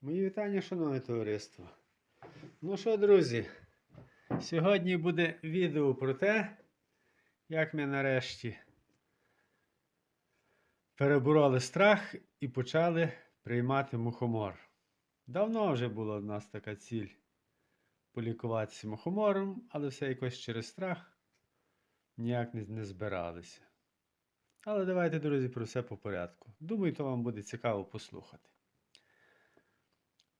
Мої вітання, шановне товариство. Ну що, друзі, сьогодні буде відео про те, як ми нарешті перебороли страх і почали приймати мухомор. Давно вже була в нас така ціль полікуватися мухомором, але все якось через страх ніяк не, збиралися. Але давайте, друзі, про все по порядку. Думаю, то вам буде цікаво послухати.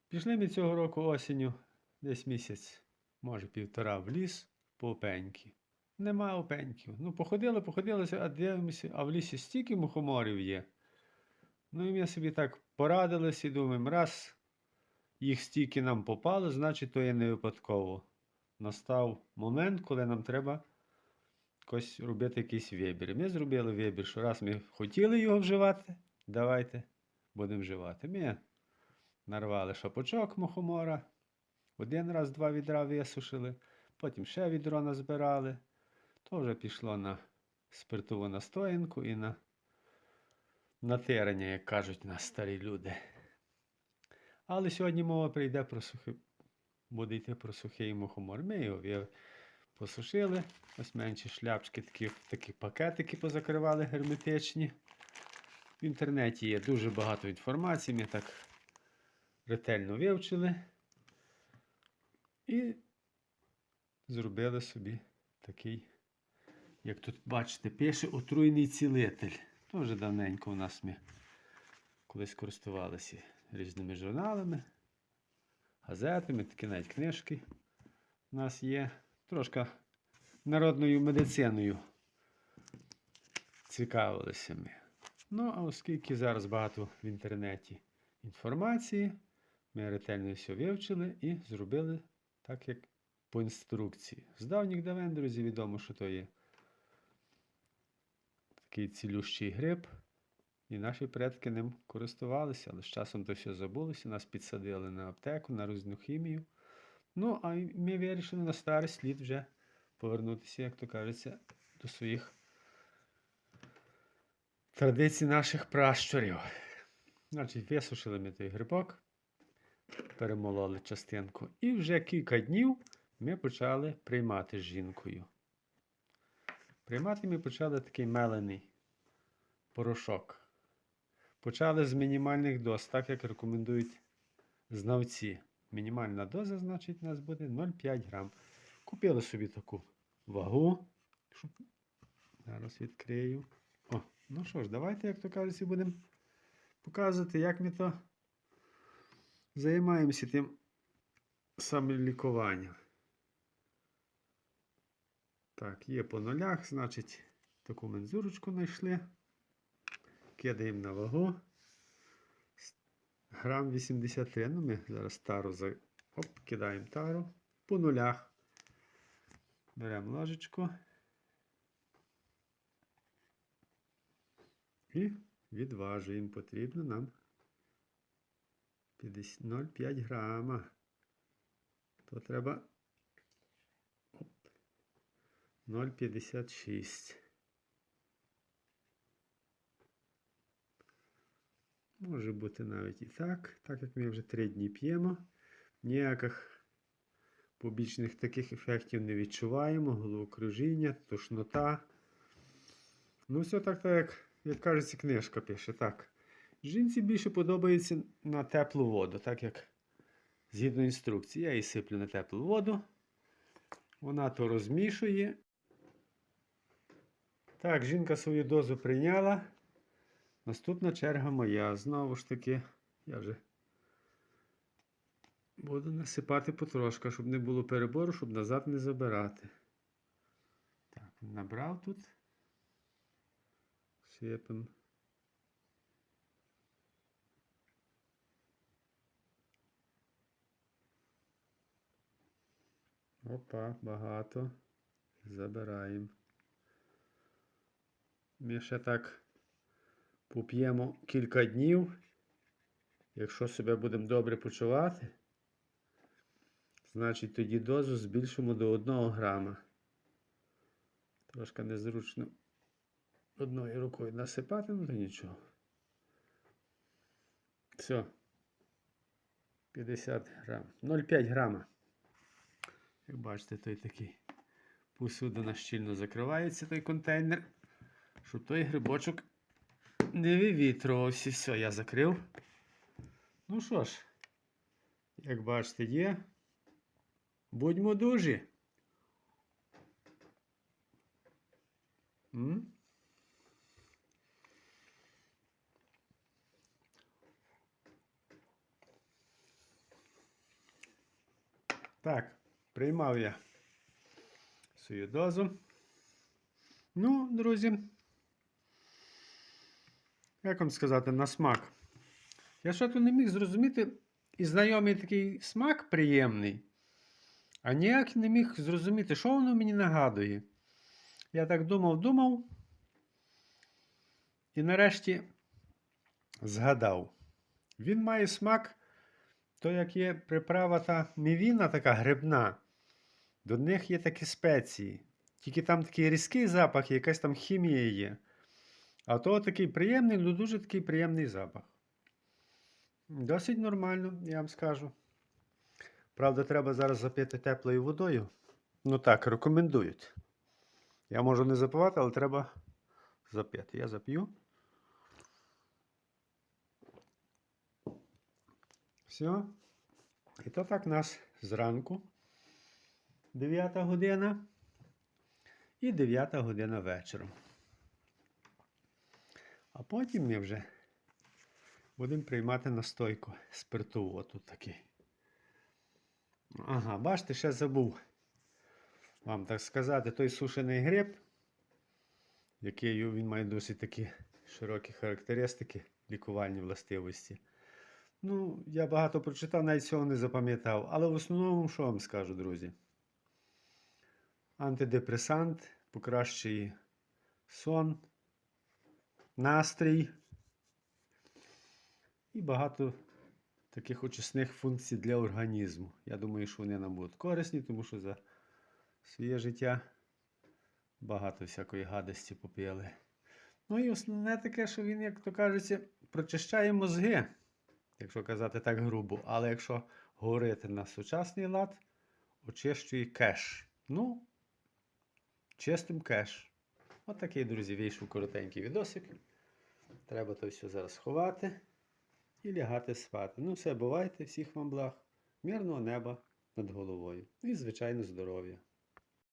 Пішли ми цього року осінню, десь місяць, може півтора, в ліс по опеньки. Нема опеньків. Ну, походили, походилися, а дивимося, а в лісі стільки мухоморів є. Ну і ми собі так порадилися і думаємо, раз їх стільки нам попало, значить то є не випадково. Настав момент, коли нам треба якось робити якийсь вибір. Ми зробили вибір, що раз ми хотіли його вживати, давайте будемо вживати. Ми нарвали шапочок мухомора. Один раз два відра висушили, потім ще відро назбирали. То вже пішло на спиртову настоянку і на натирання, як кажуть нас старі люди. Але сьогодні мова прийде про сухий, буде йти про сухий мухомор. Ми його посушили. Ось менші шляпки, такі, такі пакетики позакривали герметичні. В інтернеті є дуже багато інформації. Ми так ретельно вивчили і зробили собі такий, як тут бачите, пише отруйний цілитель. Тоже давненько у нас ми колись користувалися різними журналами, газетами, такі навіть книжки у нас є. Трошки народною медициною цікавилися ми. Ну, а оскільки зараз багато в інтернеті інформації, ми ретельно все вивчили і зробили так, як по інструкції. З давніх давен, друзі, відомо, що то є такий цілющий гриб, і наші предки ним користувалися, але з часом то все забулося, нас підсадили на аптеку, на різну хімію. Ну, а ми вирішили на старий слід вже повернутися, як то кажеться, до своїх традицій наших пращурів. Значить, висушили ми той грибок, перемололи частинку. І вже кілька днів ми почали приймати з жінкою. Приймати ми почали такий мелений порошок. Почали з мінімальних доз, так як рекомендують знавці. Мінімальна доза, значить, у нас буде 0,5 грам. Купили собі таку вагу. Зараз відкрию. О, ну що ж, давайте, як то кажуть, будемо показувати, як ми то займаємося тим самолікуванням. Так, є по нулях, значить, таку мензурочку знайшли. Кидаємо на вагу. Грам 83. Ну, ми зараз тару за... Оп, кидаємо тару по нулях. Беремо ложечку. І відважуємо. Потрібно нам 50 0,5 грама. То треба 0,56. Може бути навіть і так, так як ми вже 3 дні п'ємо. Ніяких побічних таких ефектів не відчуваємо. Головокружіння, тошнота. Ну, все так, так як, як кажеться, книжка пише. Так. Жінці більше подобається на теплу воду, так як згідно інструкції. Я її сиплю на теплу воду. Вона то розмішує. Так, жінка свою дозу прийняла. Наступна черга моя. Знову ж таки, я вже буду насипати потрошка, щоб не було перебору, щоб назад не забирати. Так, набрав тут. Сипем. Опа, багато. Забираємо. Ми ще так поп'ємо кілька днів. Якщо себе будемо добре почувати, значить тоді дозу збільшимо до 1 грама. Трошки незручно одною рукою насипати, ну то нічого. Все. 50 грам. 0,5 грама. Як бачите, той такий посудина щільно закривається той контейнер, щоб той грибочок не вивітрувався. Все, я закрив. Ну що ж, як бачите, є. Будьмо дужі. М? Так, приймав я свою дозу. Ну, друзі, як вам сказати, на смак. Я що то не міг зрозуміти, і знайомий такий смак приємний, а ніяк не міг зрозуміти, що воно мені нагадує. Я так думав, думав. І нарешті згадав. Він має смак, то як є приправа та мівіна така грибна. До них є такі спеції. Тільки там такий різкий запах, і якась там хімія є. А то такий приємний, ну дуже такий приємний запах. Досить нормально, я вам скажу. Правда, треба зараз запити теплою водою. Ну так, рекомендують. Я можу не запивати, але треба запити. Я зап'ю. Все. І то так нас зранку. 9 година і 9 година вечором. А потім ми вже будемо приймати настойку спиртову. Тут такий. Ага, бачите, ще забув вам так сказати, той сушений гриб, який він має досить такі широкі характеристики, лікувальні властивості. Ну, я багато прочитав, навіть цього не запам'ятав. Але в основному, що вам скажу, друзі? Антидепресант покращує сон, настрій і багато таких очисних функцій для організму. Я думаю, що вони нам будуть корисні, тому що за своє життя багато всякої гадості попили. Ну і основне таке, що він, як то кажеться, прочищає мозги, якщо казати так грубо. Але якщо говорити на сучасний лад, очищує кеш. Ну, чистим кеш. От такий, друзі, вийшов коротенький відосик. Треба то все зараз ховати і лягати спати. Ну, все, бувайте, всіх вам благ, мирного неба над головою і, звичайно, здоров'я.